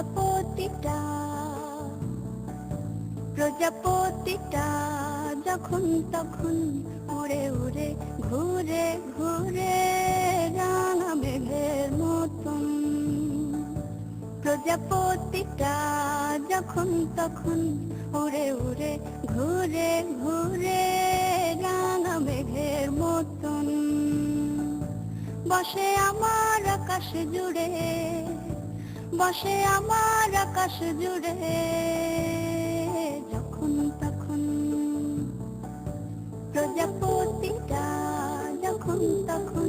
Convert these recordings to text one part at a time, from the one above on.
প্রজাপতিটা প্রজাপতিটা যখন তখন উড়ে উড়ে ঘুরে ঘুরে রাঙা মেঘের মতন। প্রজাপতিটা যখন তখন উড়ে উড়ে ঘুরে ঘুরে রাঙা মেঘের মতন। বসে আমার আকাশ জুড়ে বসে আমার আকাশ জুড়ে যখন তখন প্রজাপতিটা যখন তখন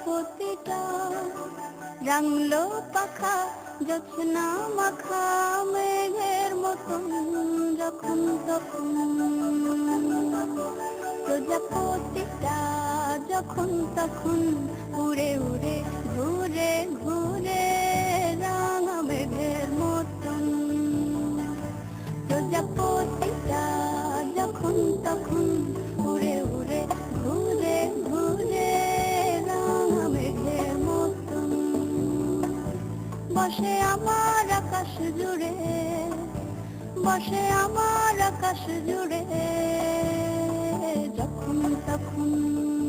প্রজাপতিটা রাঙলো পাখা, যত্না মাখা মেঘের মতন যখন তখন। প্রজাপতিটা যখন তখন উড়ে উড়ে, ঘুরে ঘুরে রাঙা মেঘের মতন। প্রজাপতিটা যখন তখন বসে আমার আকাশ জুড়ে বসে আমার আকাশ জুড়ে যখন তখন